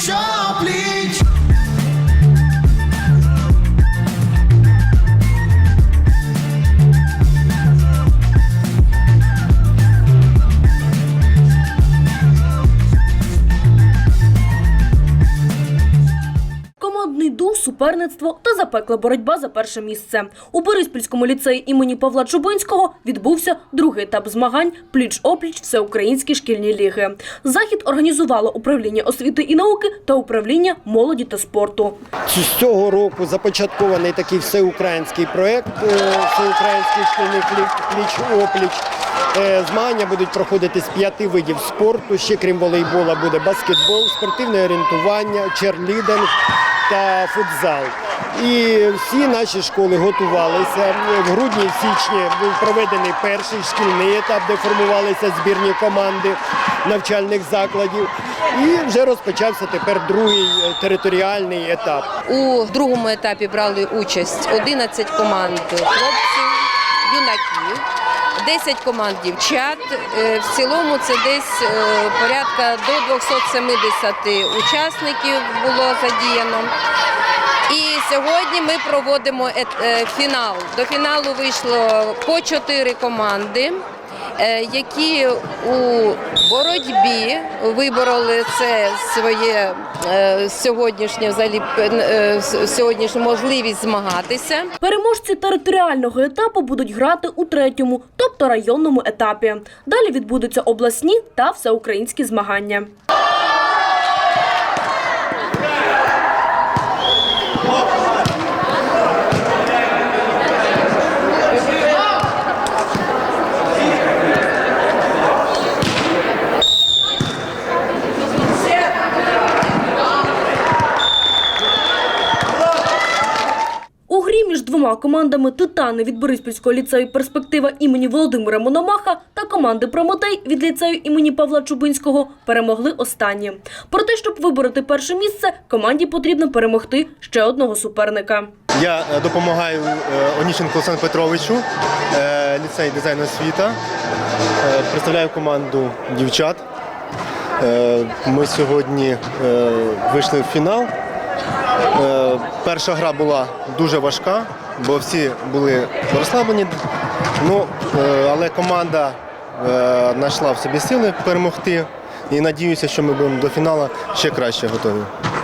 control. Суперництво та запекла боротьба за перше місце. У Бориспільському ліцеї імені Павла Чубинського відбувся другий етап змагань пліч-опліч всеукраїнські шкільні ліги. Захід організувало управління освіти і науки та управління молоді та спорту. З цього року започаткований такий всеукраїнський проєкт е, всеукраїнський шкільний пліч-опліч. Е, Змагання будуть проходити з п'яти видів спорту. Ще крім волейбола буде баскетбол, спортивне орієнтування, черлідинг та футзал. І всі наші школи готувалися. В грудні січні був проведений перший шкільний етап, де формувалися збірні команди навчальних закладів. І вже розпочався тепер другий е, територіальний етап. У другому етапі брали участь 11 команд хлопців, юнаків, 10 команд дівчат. Е, В цілому це десь е, порядка до 270 учасників було задіяно. І сьогодні ми проводимо е, фінал. До фіналу вийшло по 4 команди. Е, Які у боротьбі вибороли це своє е, сьогоднішнє взагалі е, сьогоднішню можливість змагатися. Переможці територіального етапу будуть грати у третьому, тобто районному етапі. Далі відбудуться обласні та всеукраїнські змагання. У грі між двома командами Титани від Бориспільського ліцею перспектива імені Володимира Мономаха та команди Промотей від ліцею імені Павла Чубинського перемогли останні. Проте, щоб вибороти перше місце, команді потрібно перемогти ще одного суперника. Я е, допомагаю е, Оніщенку Олександру Петровичу, е, ліцей дизайну освіта. Представляю команду дівчат. Ми сьогодні вийшли в фінал. Перша гра була дуже важка, бо всі були розслаблені. Ну, е, але команда е, знайшла в собі сили перемогти і надіюся, що ми будемо до фіналу ще краще готові.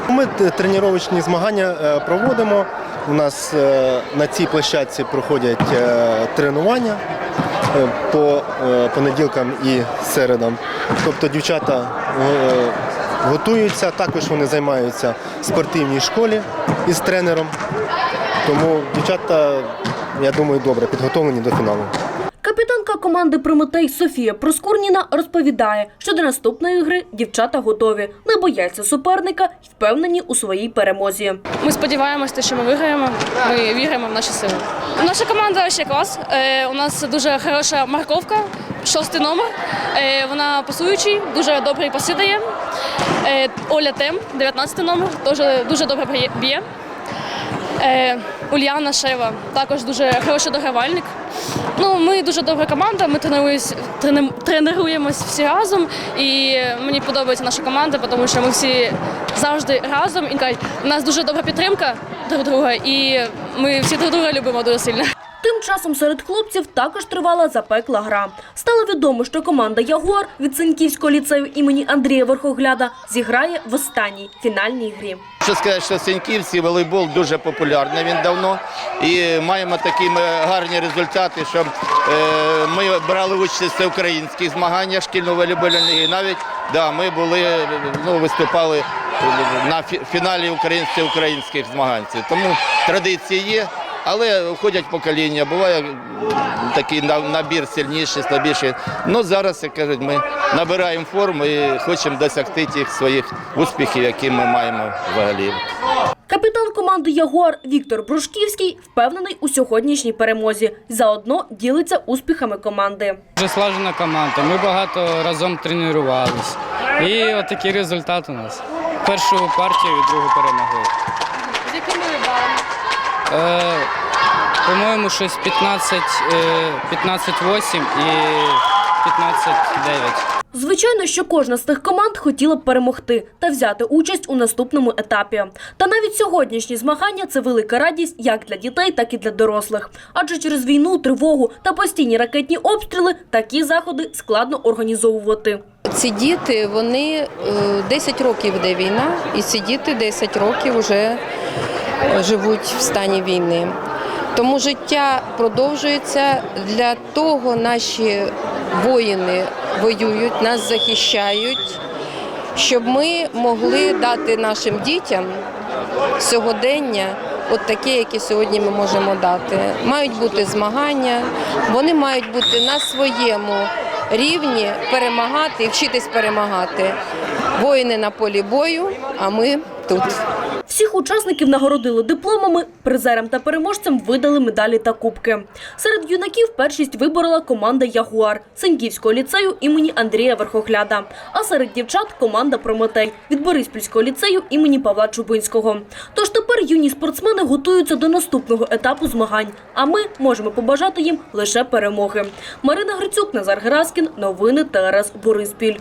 Ми тренувальні змагання е, проводимо. У нас на цій площадці проходять тренування по понеділкам і середам. Тобто дівчата готуються, також вони займаються в спортивній школі із тренером. Тому дівчата, я думаю, добре підготовлені до фіналу. Капітанка команди Прометей Софія Проскурніна розповідає, що до наступної гри дівчата готові, не бояться суперника і впевнені у своїй перемозі. Ми сподіваємося, що ми виграємо. Ми віримо в наші сили. Наша команда ще клас. Е, у нас дуже хороша марковка, шостий номер. Е, вона пасуючий, дуже добрий паси дає. Е, Оля Тем, 19 номер, теж дуже добре б'є- Ульяна Шева також дуже хороший догравальник. Ну, ми дуже добра команда, ми тренуємось, всі разом. І мені подобається наша команда, тому що ми всі завжди разом. І кажуть, у нас дуже добра підтримка друг друга, і ми всі друг друга любимо дуже сильно. Тим часом серед хлопців також тривала запекла гра. Стало відомо, що команда Ягуар від Синьківського ліцею імені Андрія Верхогляда зіграє в останній фінальній грі. Що сказати, що в волейбол дуже популярний він давно. І маємо такі гарні результати, що е, ми брали участь в всеукраїнських змаганнях шкільного волейбольної ліги. Навіть да, ми були, ну, виступали на фіналі українських українських змагань. Тому традиції є. Але входять покоління, буває такий набір сильніший, слабіший. Ну зараз, як кажуть, ми набираємо форму і хочемо досягти тих своїх успіхів, які ми маємо взагалі. Капітан команди Ягуар Віктор Брушківський впевнений у сьогоднішній перемозі. Заодно ділиться успіхами команди. Дуже слажена команда. Ми багато разом тренувалися. І отакий результат у нас. Першу партію і другу перемогли. По-моєму, щось 15, е, 15-8 і 15-9. Звичайно, що кожна з тих команд хотіла б перемогти та взяти участь у наступному етапі. Та навіть сьогоднішні змагання це велика радість як для дітей, так і для дорослих. Адже через війну, тривогу та постійні ракетні обстріли такі заходи складно організовувати. Ці діти, вони е, 10 років йде війна, і ці діти 10 років вже живуть в стані війни. Тому життя продовжується. Для того наші воїни воюють, нас захищають, щоб ми могли дати нашим дітям сьогодення, от таке, яке сьогодні ми можемо дати. Мають бути змагання, вони мають бути на своєму рівні перемагати і вчитись перемагати. Воїни на полі бою, а ми тут. Всіх учасників нагородили дипломами, призерам та переможцям видали медалі та кубки. Серед юнаків першість виборола команда Ягуар Сеньківського ліцею імені Андрія Верхогляда. А серед дівчат команда Прометей від Бориспільського ліцею імені Павла Чубинського. Тож тепер юні спортсмени готуються до наступного етапу змагань. А ми можемо побажати їм лише перемоги. Марина Грицюк, Назар Гераскін. Новини ТРС Бориспіль.